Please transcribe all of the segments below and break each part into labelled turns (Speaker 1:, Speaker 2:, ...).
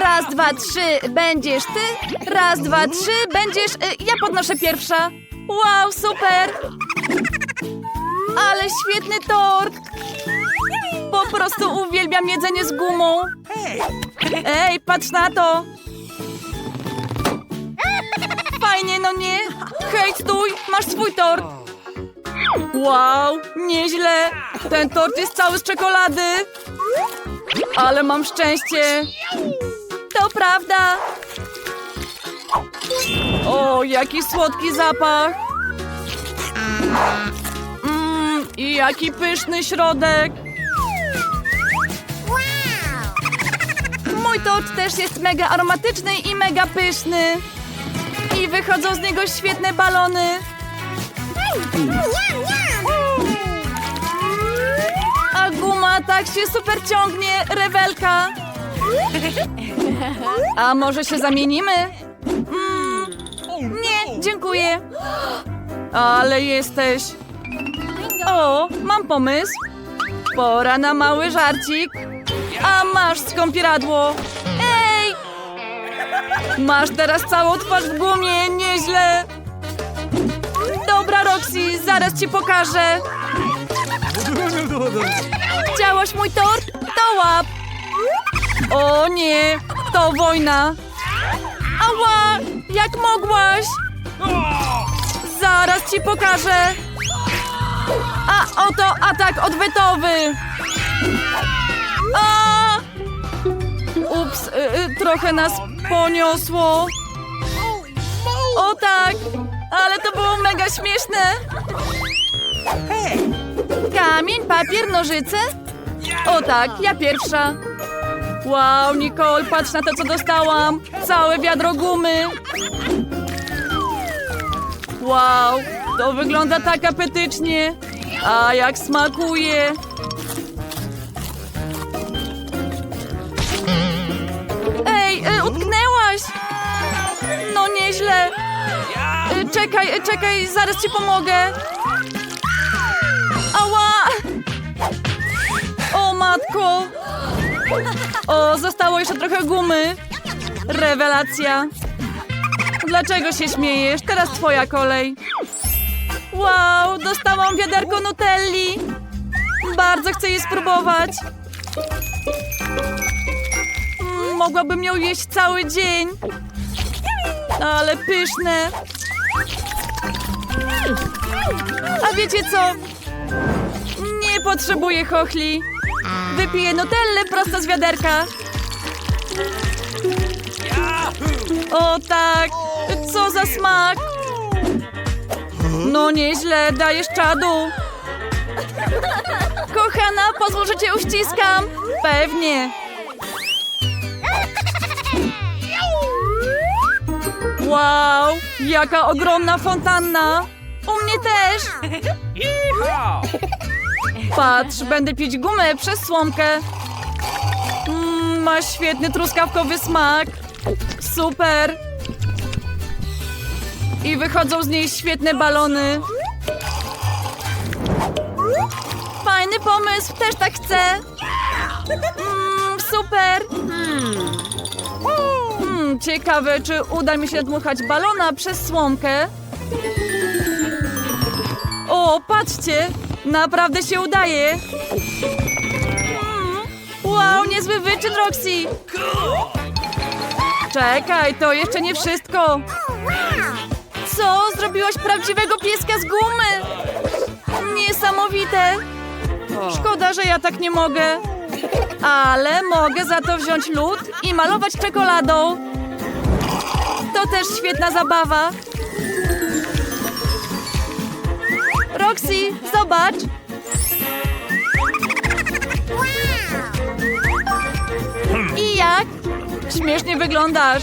Speaker 1: Raz, dwa, trzy, będziesz ty. Raz, dwa, trzy, będziesz... y, Ja podnoszę pierwsza. Wow, super! Ale świetny tort! Po prostu uwielbiam jedzenie z gumą. Ej, patrz na to! Fajnie, no nie? Hej, stój, masz swój tort. Wow, nieźle. Ten tort jest cały z czekolady. Ale mam szczęście. To prawda. O, jaki słodki zapach. Mmm, i jaki pyszny środek. Mój tort też jest mega aromatyczny i mega pyszny. I wychodzą z niego świetne balony. Tak się super ciągnie, rewelka. A może się zamienimy? Mm, nie, dziękuję. Ale jesteś. O, mam pomysł. Pora na mały żarcik. A masz skąpiradło. Ej! Masz teraz całą twarz w gumie, nieźle. Dobra, Roxy, zaraz ci pokażę. Chciałaś mój tort? To łap! O nie, to wojna! Ała, jak mogłaś? Zaraz ci pokażę! A oto atak odwetowy! A! Ups, y, y, trochę nas poniosło. O tak, ale to było mega śmieszne. Kamień, papier, nożyce? O tak, ja pierwsza. Wow, Nicole, patrz na to, co dostałam. Całe wiadro gumy. Wow, to wygląda tak apetycznie. A jak smakuje. Ej, e, utknęłaś. No nieźle. E, Czekaj, e, czekaj, zaraz ci pomogę. Matko! O, zostało jeszcze trochę gumy. Rewelacja. Dlaczego się śmiejesz? Teraz twoja kolej. Wow, dostałam wiaderko Nutelli. Bardzo chcę jej spróbować. Mm, Mogłabym ją jeść cały dzień. Ale pyszne. A wiecie co? Nie potrzebuję chochli. Wypiję Nutellę prosto z wiaderka. O tak, co za smak. No nieźle, dajesz czadu. Kochana, pozwól, że cię uściskam. Pewnie. Wow, jaka ogromna fontanna. U mnie też. Patrz, będę pić gumę przez słomkę. Mm, ma świetny truskawkowy smak. Super. I wychodzą z niej świetne balony. Fajny pomysł, też tak chcę. Mm, super. Hmm, ciekawe, czy uda mi się dmuchać balona przez słomkę. O, patrzcie! Naprawdę się udaje! Wow, niezły wyczyn, Roxy! Czekaj, to jeszcze nie wszystko! Co? Zrobiłaś prawdziwego pieska z gumy! Niesamowite! Szkoda, że ja tak nie mogę. Ale mogę za to wziąć lód i malować czekoladą. To też świetna zabawa. Roxy, zobacz. I jak? Śmiesznie wyglądasz.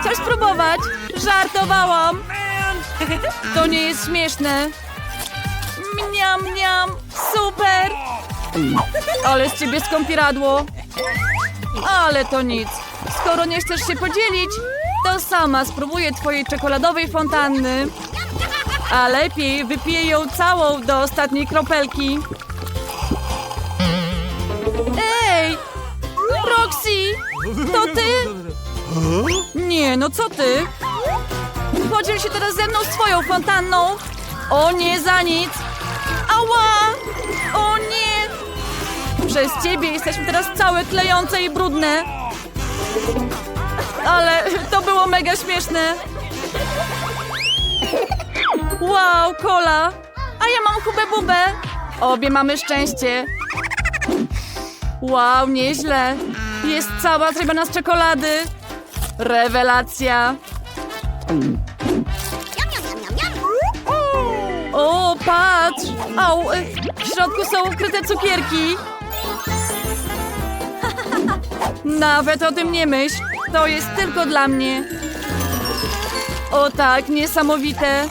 Speaker 1: Chcesz spróbować? Żartowałam. To nie jest śmieszne. Mniam, mniam. Super. Ale z ciebie skąpiradło. Ale to nic. Skoro nie chcesz się podzielić, to sama spróbuję twojej czekoladowej fontanny. A lepiej wypiję ją całą do ostatniej kropelki. Ej! Roxy! To ty? Nie, no co ty? Podziel się teraz ze mną swoją fontanną. O nie, za nic. Ała! O nie! Przez ciebie jesteśmy teraz całe klejące i brudne. Ale to było mega śmieszne. Wow, kola. A ja mam hubę bubę. Obie mamy szczęście. Wow, nieźle. Jest cała zrobiona z czekolady. Rewelacja. O, patrz! Au, y, w środku są ukryte cukierki. Nawet o tym nie myśl. To jest tylko dla mnie. O tak, niesamowite.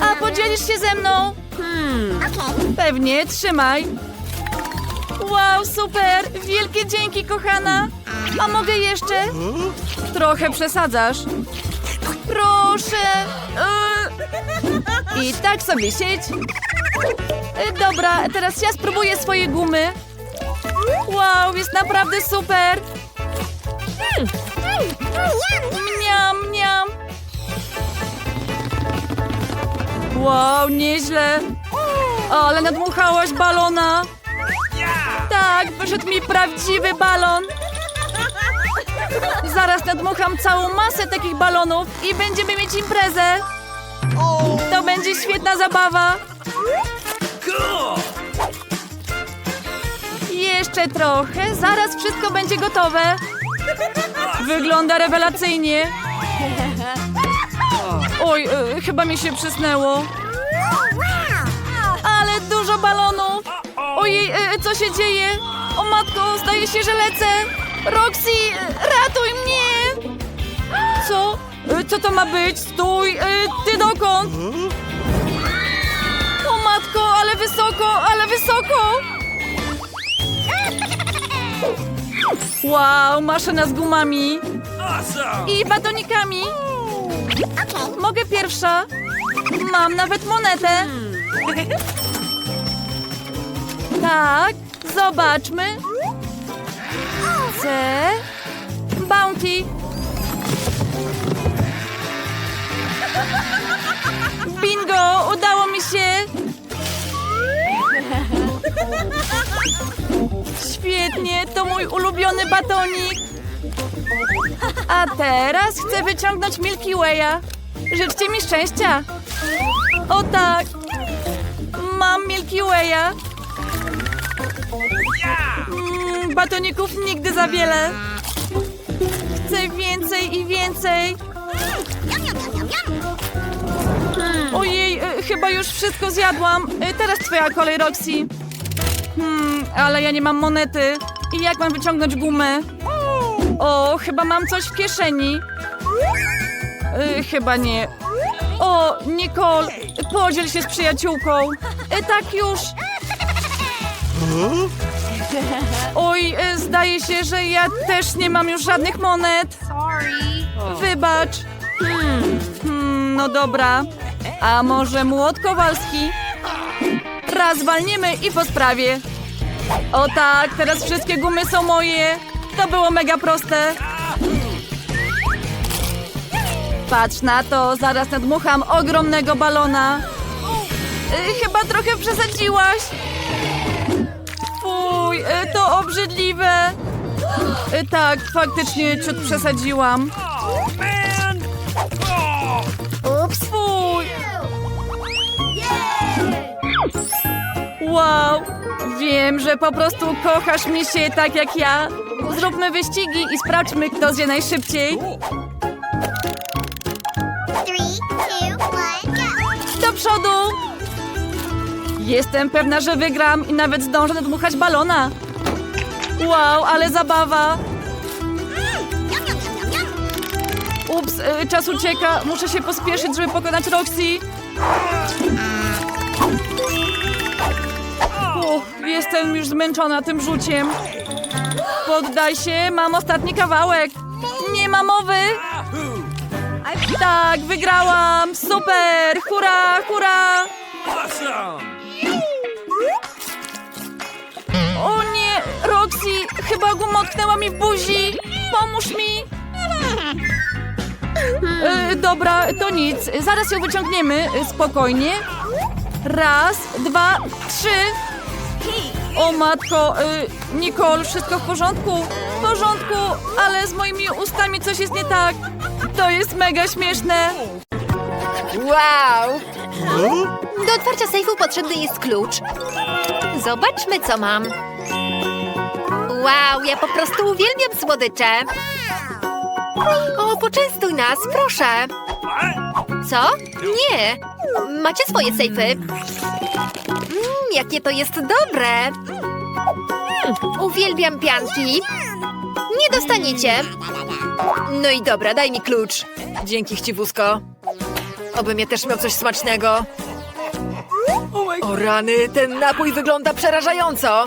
Speaker 1: A podzielisz się ze mną? Pewnie, trzymaj. Wow, super! Wielkie dzięki, kochana! A mogę jeszcze? Trochę przesadzasz. Proszę! Yy. I tak sobie siedź. Yy, Dobra, teraz ja spróbuję swoje gumy. Wow, jest naprawdę super! Mniam, mniam! Wow, nieźle! Ale nadmuchałaś balona! Tak, wyszedł mi prawdziwy balon! Zaraz nadmucham całą masę takich balonów i będziemy mieć imprezę! To będzie świetna zabawa! Jeszcze trochę, zaraz wszystko będzie gotowe! Wygląda rewelacyjnie! Oj, e, chyba mi się przysnęło. Ale dużo balonów! Ojej, e, co się dzieje? O matko, zdaje się, że lecę! Roxy, ratuj mnie! Co? E, Co to ma być? Stój! E, Ty dokąd? O matko, ale wysoko, ale wysoko! Wow, maszyna z gumami i batonikami. Mogę pierwsza. Mam nawet monetę. Tak, zobaczmy. C. Bounty. Bingo, udało mi się. To mój ulubiony batonik. A teraz chcę wyciągnąć Milky Way'a. Życzcie mi szczęścia. O tak. Mam Milky Way'a. Mm, batoników nigdy za wiele. Chcę więcej i więcej. Ojej, y, chyba już wszystko zjadłam. Y, Teraz twoja kolej, Roxy. Hmm, ale ja nie mam monety. I jak mam wyciągnąć gumę? O, chyba mam coś w kieszeni. Y, chyba nie. O, Nicole, podziel się z przyjaciółką. Y, tak już. Oj, y, zdaje się, że ja też nie mam już żadnych monet. Wybacz. Hmm, no dobra. A może młot Kowalski? Raz walniemy i po sprawie. O tak, teraz wszystkie gumy są moje. To było mega proste. Patrz na to, zaraz nadmucham ogromnego balona. Y, chyba trochę przesadziłaś. Fuj, y, to obrzydliwe. Y, tak, faktycznie ciut przesadziłam. Wow, wiem, że po prostu kochasz mi się tak jak ja. Zróbmy wyścigi i sprawdźmy, kto zje najszybciej.
Speaker 2: Three, two, one, go!
Speaker 1: Do przodu! Jestem pewna, że wygram i nawet zdążę nadmuchać balona. Wow, ale zabawa! Ups, y, czas ucieka. Muszę się pospieszyć, żeby pokonać Roxy. Jestem już zmęczona tym rzuciem. Poddaj się, mam ostatni kawałek. Nie ma mowy. Tak, wygrałam! Super! Hurra, hurra! chyba guma mi w buzi. Pomóż mi. E, dobra, to nic. Zaraz ją wyciągniemy. Spokojnie. Raz, dwa, trzy. O matko, y, Nicole, wszystko w porządku? W porządku, ale z moimi ustami coś jest nie tak. To jest mega śmieszne.
Speaker 3: Wow! Do otwarcia sejfu potrzebny jest klucz. Zobaczmy, co mam. Wow, ja po prostu uwielbiam słodycze. O, poczęstuj nas, proszę. Co? Nie. Macie swoje sejfy. Jakie to jest dobre. Mm, uwielbiam pianki. Nie dostaniecie. No i dobra, daj mi klucz. Dzięki, chciwusko. Obym ja też miał coś smacznego. O rany, ten napój wygląda przerażająco.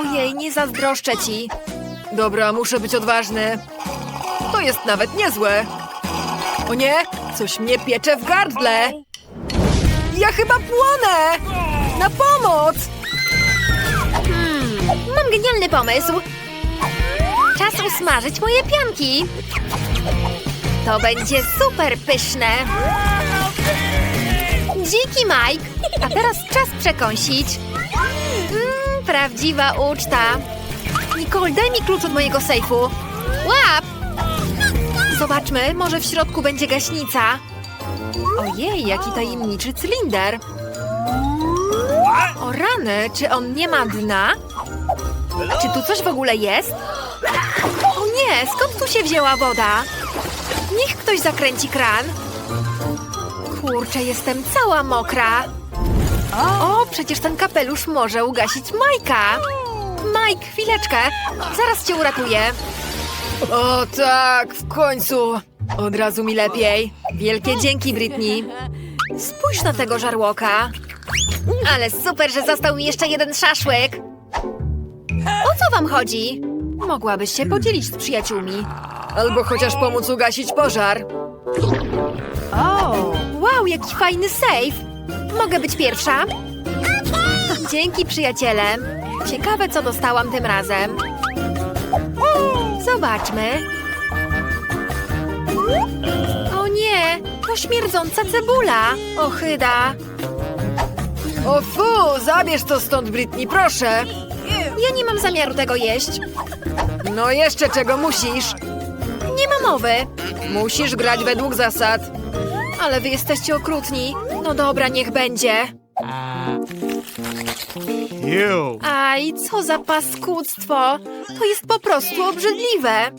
Speaker 3: Ojej, nie zazdroszczę ci. Dobra, muszę być odważny. To jest nawet niezłe. O nie, coś mnie piecze w gardle. Ja chyba płonę! Na pomoc! Hmm, mam genialny pomysł. Czas usmażyć moje pianki. To będzie super pyszne. Dzięki, Mike. A teraz czas przekąsić. Mm, prawdziwa uczta. Nicole, daj mi klucz od mojego sejfu. Łap! Zobaczmy, może w środku będzie gaśnica. Ojej, jaki tajemniczy cylinder. O rany, czy on nie ma dna? Czy tu coś w ogóle jest? O nie, skąd tu się wzięła woda? Niech ktoś zakręci kran. Kurczę, jestem cała mokra. O, przecież ten kapelusz może ugasić Majka. Mike, chwileczkę. Zaraz cię uratuję. O tak, w końcu. Od razu mi lepiej. Wielkie dzięki, Britney. Spójrz na tego żarłoka. Ale super, że został mi jeszcze jeden szaszłyk. O co wam chodzi? Mogłabyś się podzielić z przyjaciółmi. Albo chociaż pomóc ugasić pożar. Wow, jaki fajny sejf! Mogę być pierwsza? Dzięki, przyjaciele. Ciekawe, co dostałam tym razem. Zobaczmy. O nie, to śmierdząca cebula. Ochyda. O fu, zabierz to stąd, Britney, proszę. Ja nie mam zamiaru tego jeść. No jeszcze czego musisz? Nie ma mowy. Musisz grać według zasad. Ale wy jesteście okrutni. No dobra, niech będzie.
Speaker 4: You.
Speaker 3: Aj, co za paskudztwo. To jest po prostu obrzydliwe.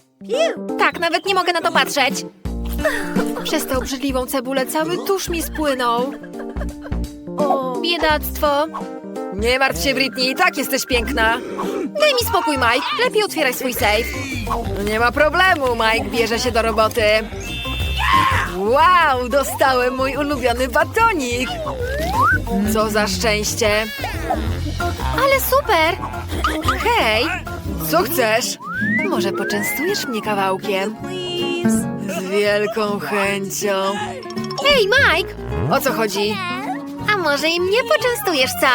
Speaker 3: Tak, nawet nie mogę na to patrzeć. Przez tę obrzydliwą cebulę cały tusz mi spłynął. Biedactwo. Nie martw się, Britney, i tak jesteś piękna. Daj mi spokój, Mike. Lepiej otwieraj swój safe. Nie ma problemu, Mike bierze się do roboty. Wow, dostałem mój ulubiony batonik. Co za szczęście. Ale super! Hej! Co chcesz? Może poczęstujesz mnie kawałkiem? Z wielką chęcią. Hej, Mike! O co chodzi? A może i mnie poczęstujesz, co?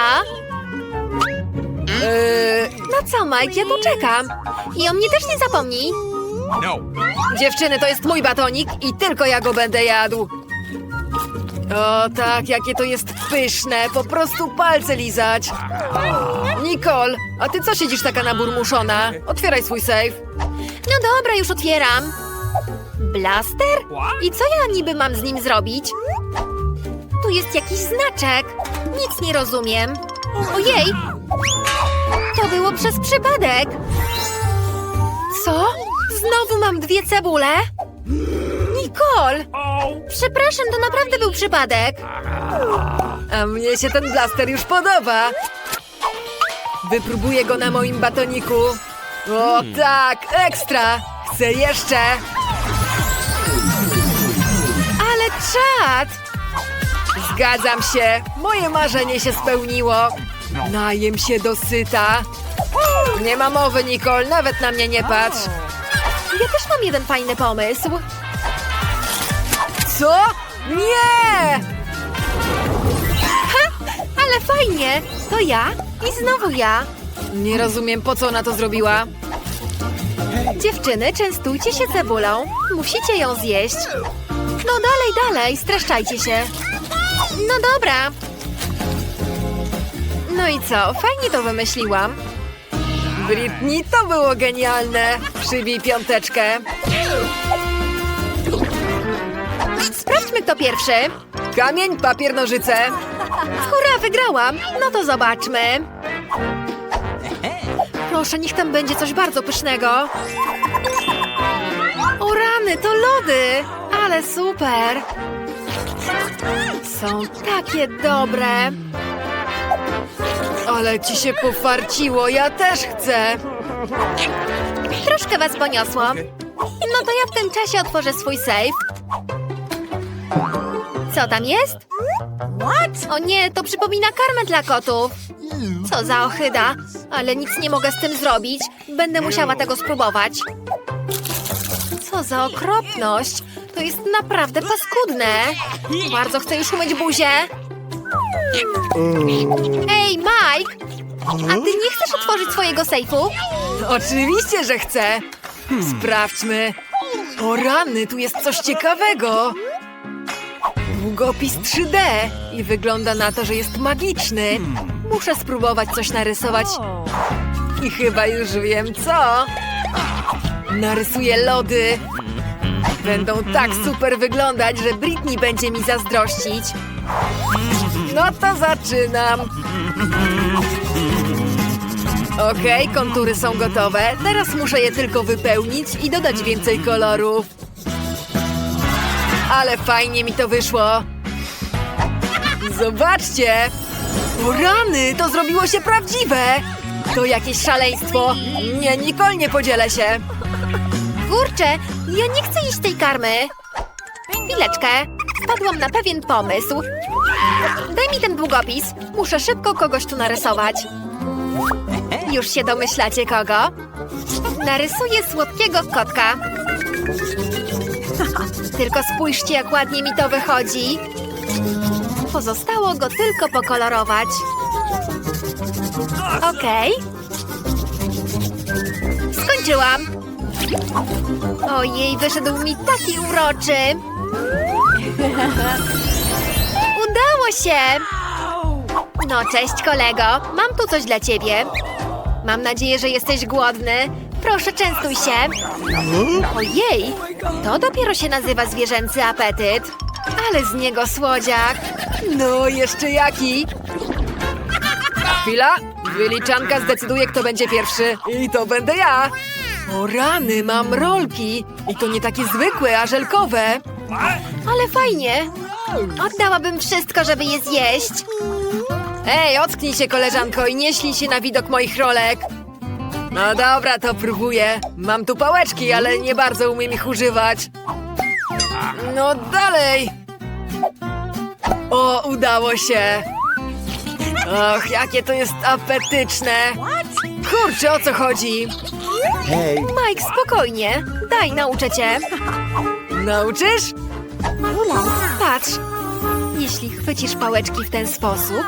Speaker 3: Yy, no co, Mike, ja tu czekam. I o mnie też nie zapomnij.
Speaker 4: No.
Speaker 3: Dziewczyny, to jest mój batonik i tylko ja go będę jadł. O tak, jakie to jest pyszne, po prostu palce lizać. Nicole, a ty co siedzisz taka naburmuszona? Otwieraj swój safe. No dobra, już otwieram. Blaster? I co ja niby mam z nim zrobić? Tu jest jakiś znaczek. Nic nie rozumiem. Ojej! To było przez przypadek. Co? Znowu mam dwie cebule? Nicole! Przepraszam, to naprawdę był przypadek. A mnie się ten blaster już podoba. Wypróbuję go na moim batoniku. O tak, ekstra! Chcę jeszcze! Ale czad! Zgadzam się, moje marzenie się spełniło. Najem się dosyta. Nie ma mowy, Nicole, nawet na mnie nie patrz. Ja też mam jeden fajny pomysł. Co? Nie! Ha, ale fajnie! To ja i znowu ja. Nie rozumiem, po co ona to zrobiła. Dziewczyny, częstujcie się cebulą. Musicie ją zjeść. No dalej, dalej, streszczajcie się. No dobra. No i co? Fajnie to wymyśliłam. Britney, to było genialne. Przybij piąteczkę. Sprawdźmy, kto pierwszy. Kamień, papier, nożyce. Hurra, wygrałam. No to zobaczmy. Proszę, niech tam będzie coś bardzo pysznego. O rany, to lody! Ale super! Są takie dobre. Ale ci się pofarciło, ja też chcę. Troszkę was poniosło. No to ja w tym czasie otworzę swój safe. Co tam jest? What? O nie, to przypomina karmę dla kotów. Co za ochyda, ale nic nie mogę z tym zrobić. Będę musiała tego spróbować. Co za okropność. To jest naprawdę paskudne. Bardzo chcę już umyć buzię. Ej, Mike! A ty nie chcesz otworzyć swojego sejfu? Oczywiście, że chcę. Sprawdźmy. O rany, tu jest coś ciekawego. Długopis 3D i wygląda na to, że jest magiczny. Muszę spróbować coś narysować. I chyba już wiem co. Narysuję lody. Będą tak super wyglądać, że Britney będzie mi zazdrościć. No to zaczynam. Okej, kontury są gotowe. Teraz muszę je tylko wypełnić i dodać więcej kolorów. Ale fajnie mi to wyszło. Zobaczcie! Rany, to zrobiło się prawdziwe! To jakieś szaleństwo. Nie, Nicole, nie podzielę się. Kurczę, ja nie chcę iść tej karmy. Chwileczkę. Wpadłam na pewien pomysł. Daj mi ten długopis. Muszę szybko kogoś tu narysować. Już się domyślacie kogo? Narysuję słodkiego kotka. Tylko spójrzcie, jak ładnie mi to wychodzi. Pozostało go tylko pokolorować. Okej. Skończyłam. Ojej, wyszedł mi taki uroczy. Udało się! No, cześć kolego. Mam tu coś dla ciebie. Mam nadzieję, że jesteś głodny. Proszę, częstuj się. Ojej, to dopiero się nazywa zwierzęcy apetyt. Ale z niego słodziak. No, jeszcze jaki? Chwila, wyliczanka zdecyduje, kto będzie pierwszy. I to będę ja. O rany, mam rolki. I to nie takie zwykłe, a żelkowe. Ale fajnie. Oddałabym wszystko, żeby je zjeść. Ej, ocknij się, koleżanko, i nie ślij się na widok moich rolek. No dobra, to próbuję. Mam tu pałeczki, ale nie bardzo umiem ich używać. No dalej. O, udało się. Och, jakie to jest apetyczne. Kurczę, o co chodzi?
Speaker 4: Hey.
Speaker 3: Mike, spokojnie. Daj, nauczę cię. Nauczysz? Patrz. Jeśli chwycisz pałeczki w ten sposób,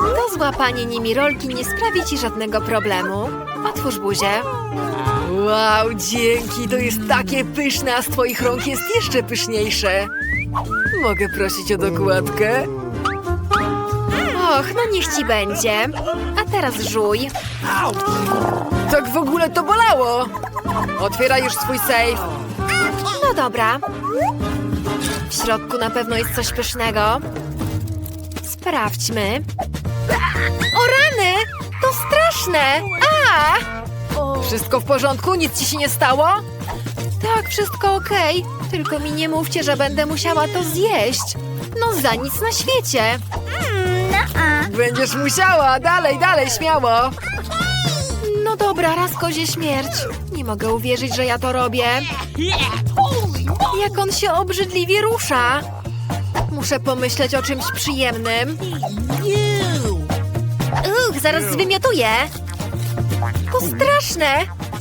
Speaker 3: to złapanie nimi rolki nie sprawi ci żadnego problemu. Otwórz buzię. Wow, dzięki, to jest takie pyszne, a z twoich rąk jest jeszcze pyszniejsze. Mogę prosić o dokładkę? Och, no niech ci będzie. A teraz żuj. Tak w ogóle to bolało! Otwieraj już swój safe. No dobra. W środku na pewno jest coś pysznego. Sprawdźmy. O rany! To straszne! A! Wszystko w porządku? Nic ci się nie stało? Tak, wszystko okej. Tylko mi nie mówcie, że będę musiała to zjeść. No za nic na świecie. Będziesz musiała! Dalej, dalej, śmiało! No dobra, raz kozie śmierć. Nie mogę uwierzyć, że ja to robię. Jak on się obrzydliwie rusza. Muszę pomyśleć o czymś przyjemnym. Uch, zaraz zwymiotuję. To straszne.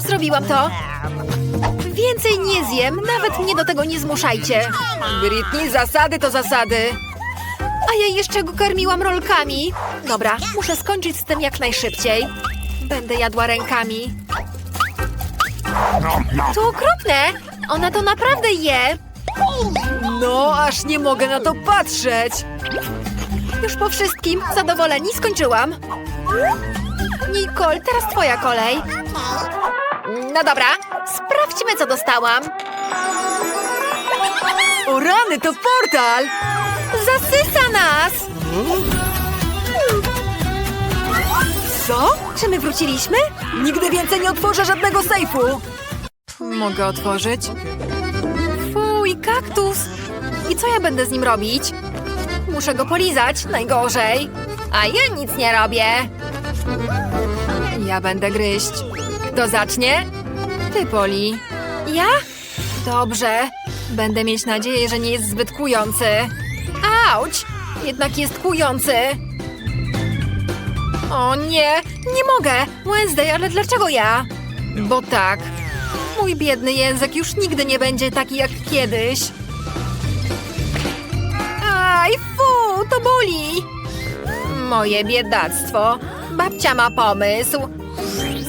Speaker 3: Zrobiłam to. Więcej nie zjem, nawet mnie do tego nie zmuszajcie. Britney, zasady to zasady. A ja jeszcze go karmiłam rolkami. Dobra, muszę skończyć z tym jak najszybciej. Będę jadła rękami. To okropne! Ona to naprawdę je! No, aż nie mogę na to patrzeć! Już po wszystkim, zadowoleni, skończyłam. Nicole, teraz twoja kolej. No dobra, sprawdźmy, co dostałam. O rany, to portal! Zasysa nas! Co? Czy my wróciliśmy? Nigdy więcej nie otworzę żadnego sejfu! Mogę otworzyć? Fuj, kaktus! I co ja będę z nim robić? Muszę go polizać, najgorzej. A ja nic nie robię. Ja będę gryźć. Kto zacznie? Ty, Poli. Ja? Dobrze. Będę mieć nadzieję, że nie jest zbyt kujący. Auć! Jednak jest kujący. O nie, nie mogę! Wednesday, ale dlaczego ja? Bo tak. Mój biedny język już nigdy nie będzie taki jak kiedyś. Aj, fu, to boli! Moje biedactwo. Babcia ma pomysł.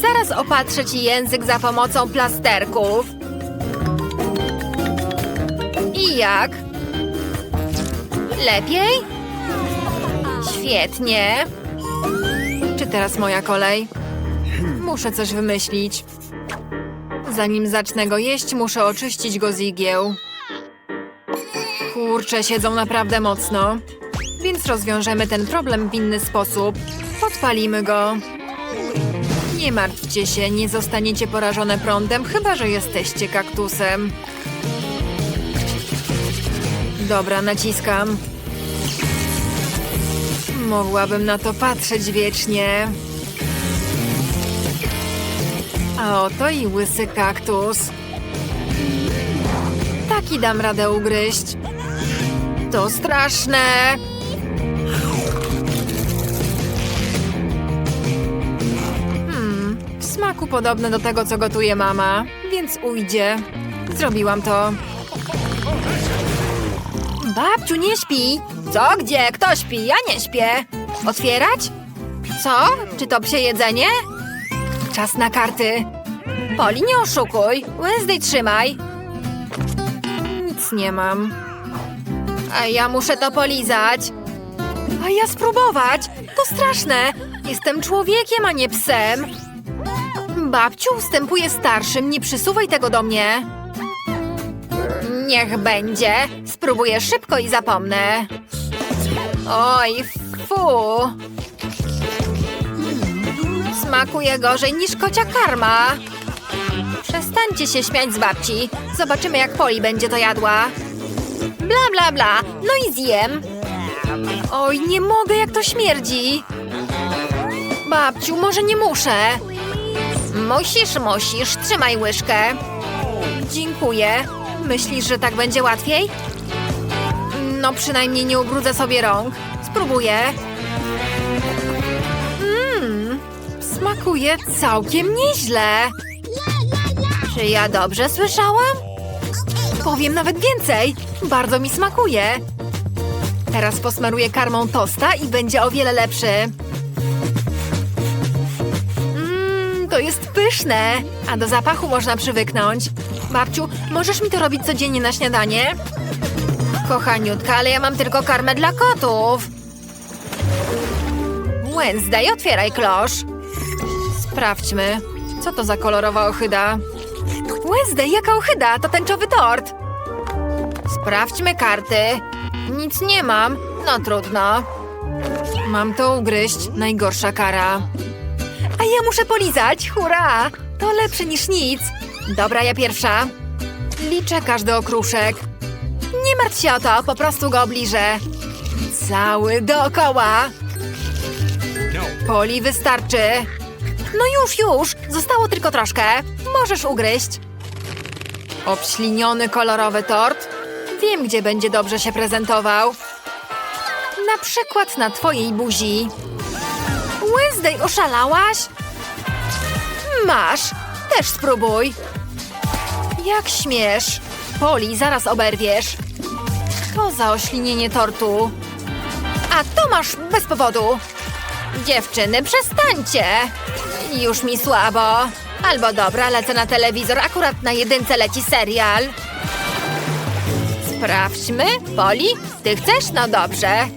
Speaker 3: Zaraz opatrzę ci język za pomocą plasterków. I jak? Lepiej? Świetnie. Teraz moja kolej? Muszę coś wymyślić. Zanim zacznę go jeść, muszę oczyścić go z igieł. Kurcze siedzą naprawdę mocno. Więc rozwiążemy ten problem w inny sposób. Podpalimy go. Nie martwcie się, nie zostaniecie porażone prądem, chyba że jesteście kaktusem. Dobra, naciskam. Mogłabym na to patrzeć wiecznie. A oto i łysy kaktus. Taki dam radę ugryźć. To straszne. Hmm, w smaku podobne do tego, co gotuje mama, więc ujdzie. Zrobiłam to. Babciu, nie śpi. Co? Gdzie? Kto śpi? Ja nie śpię. Otwierać? Co? Czy to psie jedzenie? Czas na karty. Poli, nie oszukuj. Wednesday, trzymaj. Nic nie mam. A ja muszę to polizać. A ja spróbować. To straszne. Jestem człowiekiem, a nie psem. Babciu, ustępuję starszym. Nie przysuwaj tego do mnie. Niech będzie. Spróbuję szybko i zapomnę. Oj, fu. Smakuje gorzej niż kocia karma. Przestańcie się śmiać z babci. Zobaczymy, jak Poli będzie to jadła. Bla, bla, bla. No i zjem. Oj, nie mogę, jak to śmierdzi. Babciu, może nie muszę. Musisz, musisz. Trzymaj łyżkę. Dziękuję. Myślisz, że tak będzie łatwiej? No, przynajmniej nie ubrudzę sobie rąk. Spróbuję. Mmm, smakuje całkiem nieźle. Czy ja dobrze słyszałam? Powiem nawet więcej. Bardzo mi smakuje. Teraz posmaruję karmą tosta i będzie o wiele lepszy. Mmm, to jest pyszne. A do zapachu można przywyknąć. Babciu, możesz mi to robić codziennie na śniadanie? Kochaniutka, ale ja mam tylko karmę dla kotów. Wednesday, otwieraj klosz. Sprawdźmy. Co to za kolorowa ochyda? Wednesday, jaka ochyda? To tęczowy tort. Sprawdźmy karty. Nic nie mam. No trudno. Mam to ugryźć. Najgorsza kara. A ja muszę polizać. Hurra! To lepsze niż nic. Dobra, ja pierwsza. Liczę każdy okruszek. Nie martw się o to, po prostu go obliżę. Cały dookoła. Poli wystarczy. No już, już. Zostało tylko troszkę. Możesz ugryźć. Obśliniony kolorowy tort. Wiem, gdzie będzie dobrze się prezentował. Na przykład na twojej buzi. Wednesday, oszalałaś? Masz. Też spróbuj. Jak śmiesz. Poli, zaraz oberwiesz. To za oślinienie tortu. A to masz bez powodu. Dziewczyny, przestańcie. Już mi słabo. Albo dobra, lecę na telewizor, akurat na jedynce leci serial. Sprawdźmy. Poli, ty chcesz? No dobrze.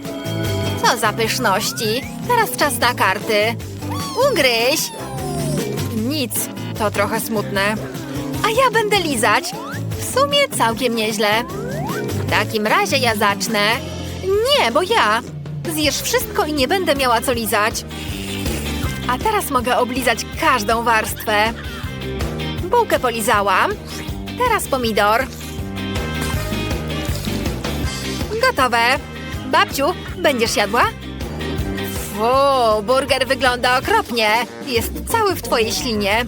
Speaker 3: Co za pyszności. Teraz czas na karty. Ugryź. Nic, to trochę smutne. A ja będę lizać. W sumie całkiem nieźle. W takim razie ja zacznę. Nie, bo ja. Zjesz wszystko i nie będę miała co lizać. A teraz mogę oblizać każdą warstwę. Bułkę polizałam. Teraz pomidor. Gotowe. Babciu, będziesz jadła? Fu, burger wygląda okropnie. Jest cały w twojej ślinie.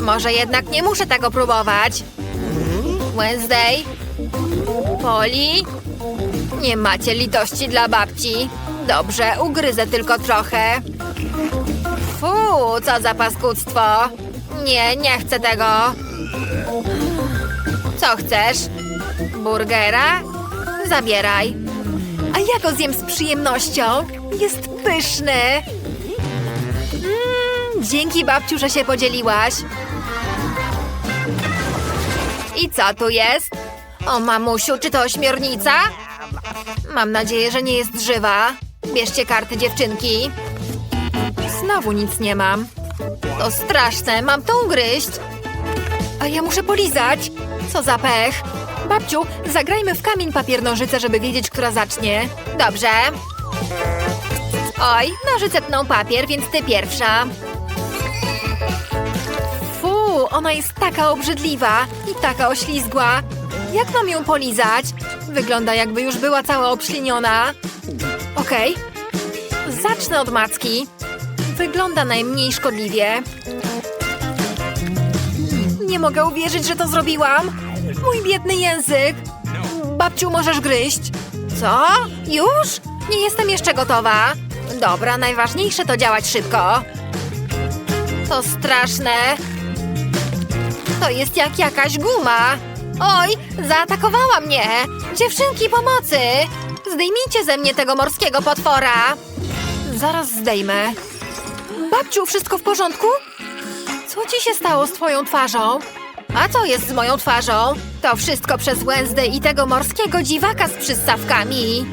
Speaker 3: Może jednak nie muszę tego próbować. Wednesday? Poli? Nie macie litości dla babci. Dobrze, ugryzę tylko trochę. Fu, co za paskudztwo. Nie, nie chcę tego. Co chcesz? Burgera? Zabieraj. A ja go zjem z przyjemnością. Jest pyszny. Mm, dzięki babciu, że się podzieliłaś. I co tu jest? O mamusiu, czy to ośmiornica? Mam nadzieję, że nie jest żywa. Bierzcie karty dziewczynki. Znowu nic nie mam. To straszne, mam to ugryźć. A ja muszę polizać. Co za pech. Babciu, zagrajmy w kamień papier nożyce, żeby wiedzieć, która zacznie. Dobrze. Oj, nożyce tną papier, więc ty pierwsza. Fu, ona jest taka obrzydliwa i taka oślizgła. Jak mam ją polizać? Wygląda jakby już była cała obśliniona. Okej. Zacznę od macki. Wygląda najmniej szkodliwie. Nie mogę uwierzyć, że to zrobiłam. Mój biedny język. Babciu, możesz gryźć. Co? Już? Nie jestem jeszcze gotowa. Dobra, najważniejsze to działać szybko. To straszne. To jest jak jakaś guma. Oj, zaatakowała mnie. Dziewczynki, pomocy. Zdejmijcie ze mnie tego morskiego potwora. Zaraz zdejmę. Babciu, wszystko w porządku? Co ci się stało z twoją twarzą? A co jest z moją twarzą? To wszystko przez Wednesday i tego morskiego dziwaka z przyssawkami.